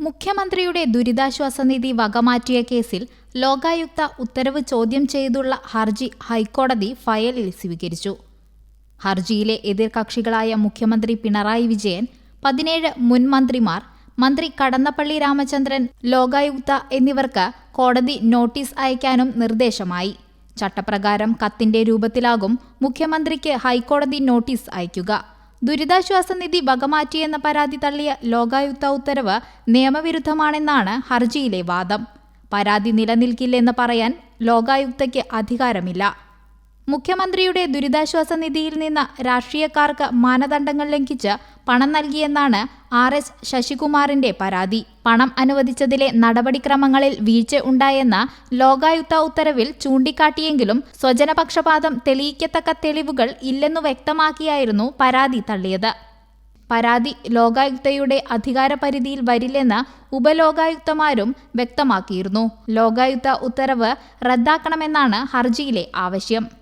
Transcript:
മുഖ്യമന്ത്രിയുടെ ദുരിതാശ്വാസ നിധി വകമാറ്റിയ കേസിൽ ലോകായുക്ത ഉത്തരവ് ചോദ്യം ചെയ്തുള്ള ഹർജി ഹൈക്കോടതി ഫയലിൽ സ്വീകരിച്ചു. ഹർജിയിലെ എതിർകക്ഷികളായ മുഖ്യമന്ത്രി പിണറായി വിജയൻ പതിനേഴ് മുൻമന്ത്രിമാർ മന്ത്രി കടന്നപ്പള്ളി രാമചന്ദ്രൻ ലോകായുക്ത എന്നിവർക്ക് കോടതി നോട്ടീസ് അയക്കാനും നിർദ്ദേശമായി. ചട്ടപ്രകാരം കത്തിന്റെ രൂപത്തിലാകും മുഖ്യമന്ത്രിക്ക് ഹൈക്കോടതി നോട്ടീസ് അയക്കുക. ദുരിതാശ്വാസ നിധി വകമാറ്റിയെന്ന പരാതി തള്ളിയ ലോകായുക്ത ഉത്തരവ് നിയമവിരുദ്ധമാണെന്നാണ് ഹർജിയിലെ വാദം. പരാതി നിലനിൽക്കില്ലെന്ന് പറയാൻ ലോകായുക്തയ്ക്ക് അധികാരമില്ല. മുഖ്യമന്ത്രിയുടെ ദുരിതാശ്വാസ നിധിയിൽ നിന്ന് രാഷ്ട്രീയക്കാർക്ക് മാനദണ്ഡങ്ങൾ ലംഘിച്ച് പണം നൽകിയെന്നാണ് ആർ എസ് ശശികുമാറിന്റെ പരാതി. പണം അനുവദിച്ചതിലെ നടപടിക്രമങ്ങളിൽ വീഴ്ച ഉണ്ടായെന്ന ലോകായുക്ത ഉത്തരവിൽ ചൂണ്ടിക്കാട്ടിയെങ്കിലും സ്വജനപക്ഷപാതം തെളിയിക്കത്തക്ക തെളിവുകൾ ഇല്ലെന്നു വ്യക്തമാക്കിയായിരുന്നു പരാതി തള്ളിയത്. പരാതി ലോകായുക്തയുടെ അധികാരപരിധിയിൽ വരില്ലെന്ന് ഉപലോകായുക്തമാരും വ്യക്തമാക്കിയിരുന്നു. ലോകായുക്ത ഉത്തരവ് റദ്ദാക്കണമെന്നാണ് ഹർജിയിലെ ആവശ്യം.